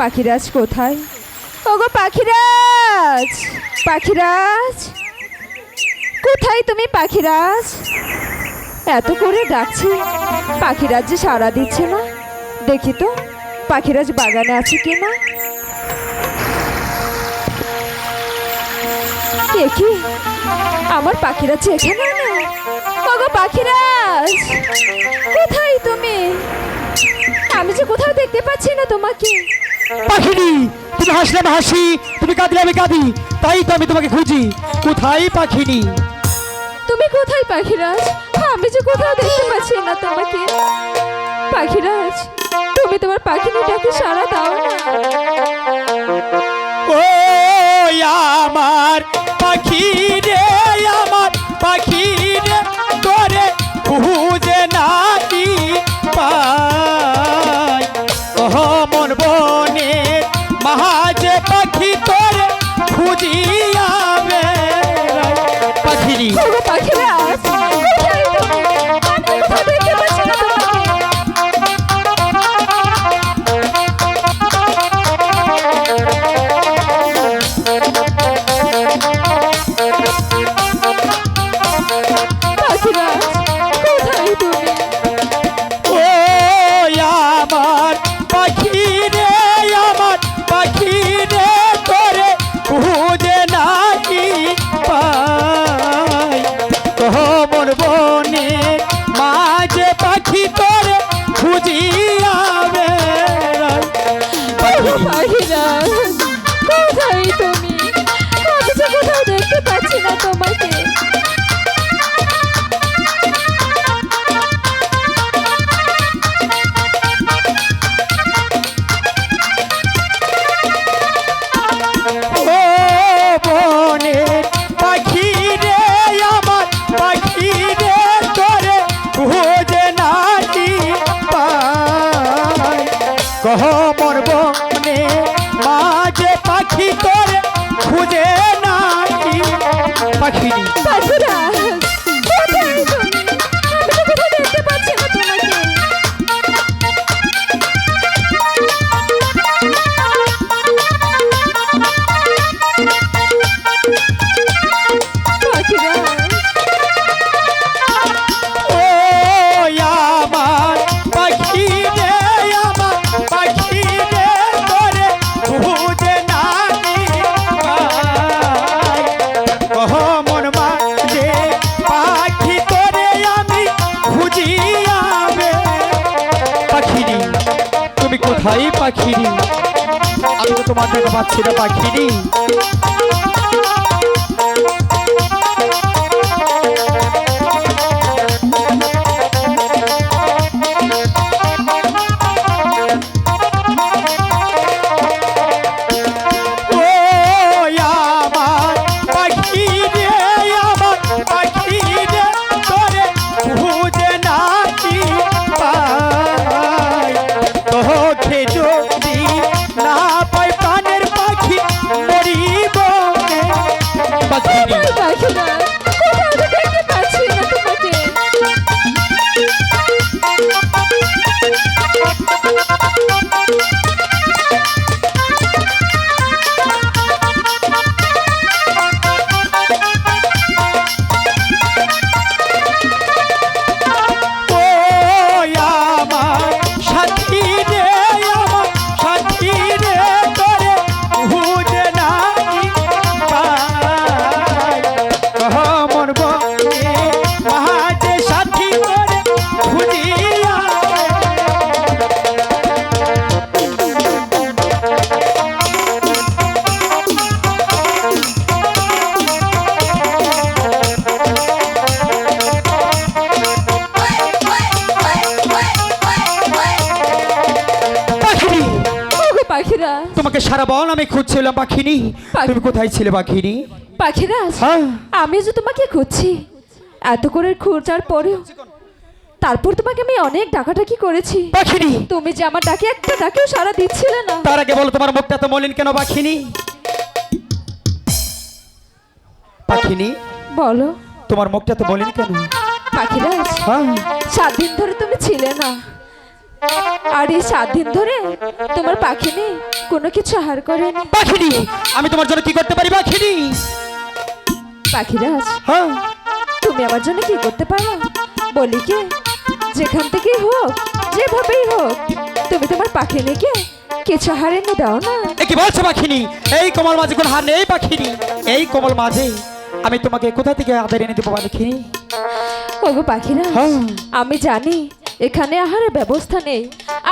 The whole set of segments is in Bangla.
পাখিরাজ কোথায়? ওগো পাখিরাজ! পাখিরাজ! কোথায় তুমি পাখিরাজ? এত করে ডাকছি। পাখিরাজ যে সাড়া দিচ্ছে না। দেখি তো, পাখিরাজ বাগানে আছে কি না? কি? আমার পাখিরাজ এখানে ওগো পাখিরাজ! কোথায় তুমি? আমি যে কোথাও দেখতে পাচ্ছি না তোমাকে। পাখিনি। তুমি হাসলে আমি হাসি তুমি কাঁদলে আমি কাঁদি তাই তো আমি তোমাকে খুঁজি। কোথায় পাখিনি? তুমি কোথায় পাখিরাজ? আমি যে কোথাও দেখতে পাচ্ছি না তোমাকে। পাখিরাজ তুমি তোমার পাখিটাকে সারা দাও না। ও আমার পাখি রে আমার পাখি রে তোরে খুঁজে নাকি পাই। ওহ মন বনে কোথায় পাখিরি? আমি তো তোমার দেখা পাচ্ছি না পাখিরি। তোকে যদি পাখিরাজ তোমাকে সারা বল আমি খুঁজছিলাম পাখিনি। পাখি- তুমি কোথায় ছিলে পাখিনি? পাখিরাজ হ্যাঁ। আমি যে তোমাকে খুঁজছি এত করে খোঁজার পরেও। তারপর তোমাকে আমি অনেক ডাকাডাকি করেছি। পাখিনি। তুমি যে আমার ডাকে একটা ডাকেও সারা দিচ্ছিলে না। তার আগে বলো তোমার মুখটা তো মলিন কেন পাখিনি? পাখিনি? বলো। তোমার মুখটা তো মলিন কেন? পাখিরাজ হ্যাঁ। সাত দিন ধরে তুমি ছিলে না। আর এই সাত দিন ধরে তোমার পাখি নেই কোনো কিছু আহার করেনি। পাখিনি আমি তোমার জন্য কি করতে পারি পাখিনি পাখিরাজ হ্যাঁ? তুমি আমার জন্য কি করতে পারো? বলি কি যেখান থেকেই হোক যেভাবেই হোক তুমি তোমার পাখি নিকে কিছু আহার এনে দাও না। এ কি বলছো পাখিনি এই কোমল মাঝে কোন হার নেই পাখিনি এই কোমল মাঝে আমি তোমাকে কোথা থেকে আদার এনে দেবো পাখিনি ওগো পাখিরা হ্যাঁ। আমি জানি এখানে আহারের ব্যবস্থা নেই।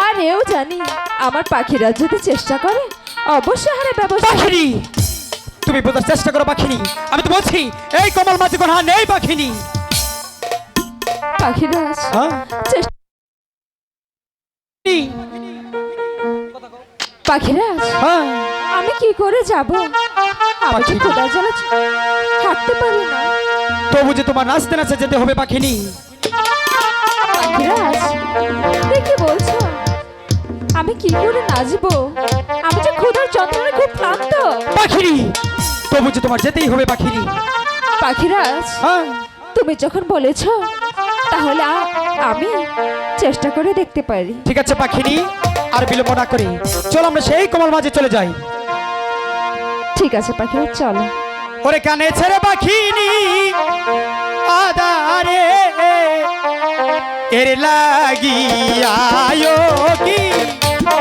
আর এও জানি আমার পাখিরা যদি চেষ্টা করে অবশ্যই আহারের ব্যবস্থা পাখিনি! তুমি বোঝার চেষ্টা করো পাখিনি। আমি তো বলছি এই কোমল মাঝে কোন নেই পাখিনি। পাখিরা হ্যাঁ? পাখিরা হ্যাঁ। আমি কি করে যাব? আমি তো পাখিরা। খোদা জ্বালা হাঁটতে পারি না। তবু যে তোমার নাচতে নাচতে যেতে হবে পাখিনি। পাখিরাজ কি করে নাচবো? আমি যে ক্ষুধার যন্ত্রণায় খুব ক্লান্ত। পাখিনি তবু যে তোমার যেতেই হবে পাখিনি পাখিরাজ হ্যাঁ। তুমি যখন বলেছ তাহলে আ- আমি চেষ্টা করে দেখতে পারি। ঠিক আছে পাখিনি আর বিলম্ব না করে। চলো আমরা সেই কোমল মাঝে চলে যাই। ঠিক আছে পাখিরাজ চলো। ওরে কানে ছেড়ে পাখিনি আদারে এর লাগি আয়ো কি?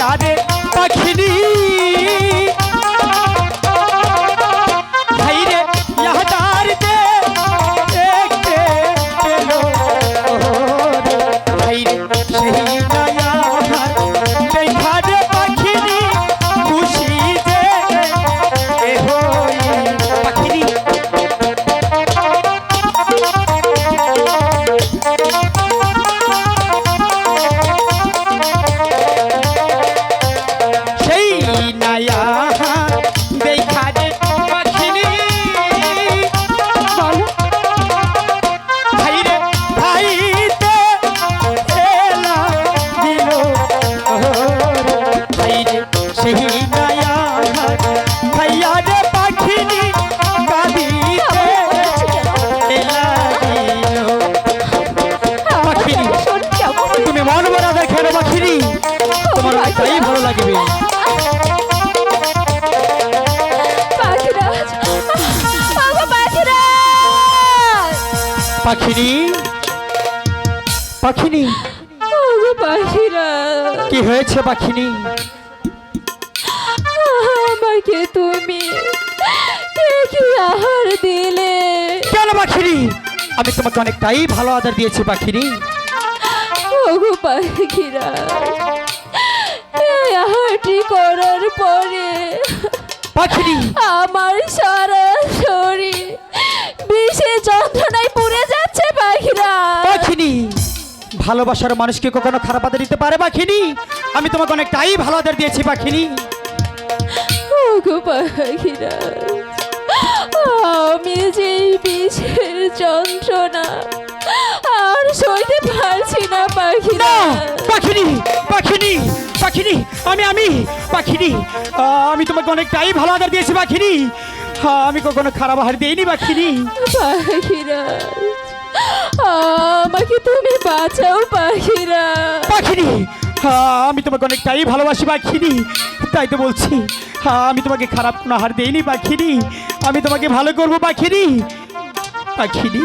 याद লাগবে। পাখিরাজ ওগো পাখিরাজ পাখিনি? পাখিনি? কি হয়েছে পাখিনি? আমাকে তুমি কি আহার দিলে। কেন পাখিনি? আমি তোমাকে অনেকটাই ভালো আদার দিয়েছি পাখিনি। ওগো করার পরে। আমার সারা শরীর বিষে যন্ত্রণায় পুড়ে যাচ্ছে পাখিরা। পাখিনি ভালোবাসার মানুষকে কখনো খারাপ আদর দিতে পারে পাখিনি? আমি তোমাকে অনেকটাই ভালো আদর দিয়েছি পাখিনি। ওগো পাখিরা আমি যে এই বিষের যন্ত্রণা আর সইতে পারছি না পাখিরা। না পাখিনি পাখিনি পাখিনি আমি আমি পাখিনি। আমি তোমাকে অনেকটাই ভালো আদর দিয়েছি পাখিনি। আমি কখনো খারাপ আহার দিইনি পাখিনি। পাখিরা আমাকে তুমি বাঁচাও পাখিরা। পাখিনি আমি তোমাকে অনেকটাই ভালোবাসি পাখিনি। তাই তো বলছি আমি তোমাকে খারাপ কোনো আহার দিইনি পাখিনি। আমি তোমাকে ভালো করব পাখিনি। পাখিনি।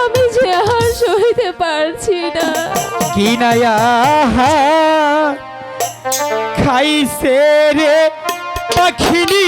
আমি যে আর সহিতে পারছি না। কি নায়া খাইছে রে পাখিনি।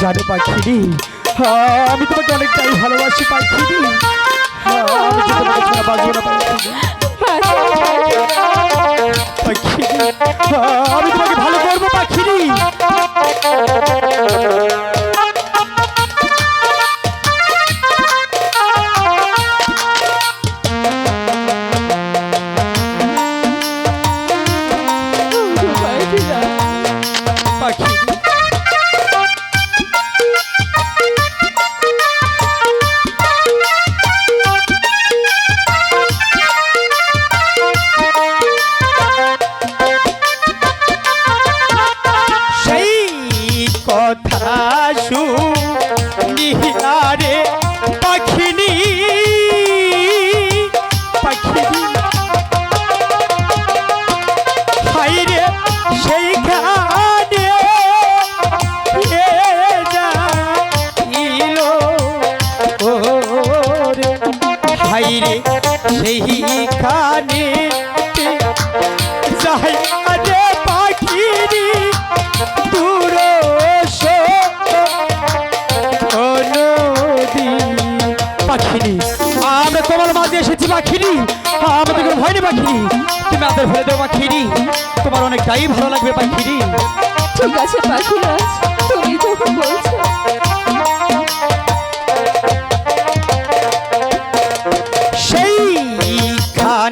জানো পাখিনি হ্যাঁ, আমি তোমাকে অনেকটাই ভালোবাসি পাখিনি হ্যাঁ, হ্যাঁ, আমি তোমাকে ভালো করব পাখিনি পাখিনি। আমরা তোমার মাঝে এসেছি পাখিনি। আমাদের কোনো ভয় নেই পাখিনি। তুমি আদর ফেলে দেবো পাখিনি। তোমার অনেকটাই ভালো লাগবে পাখিনি। ঠিক আছে পাখিরাজ তুমি যখন বলছো। সেইখানেতে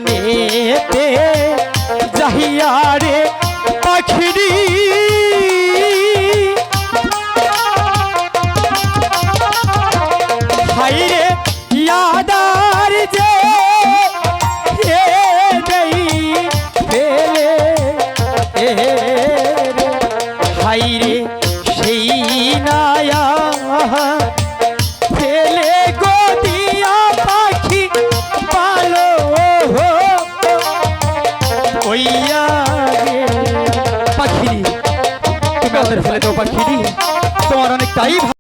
হাইরে ঠিকাদার যে ভাইরে সেই নায়া ফেলে গদিয়া পাখি পালো ওইয়া পাখিরি তুমি আমাদের ফেলে দেবো পাখিরি তোমার অনেক তাই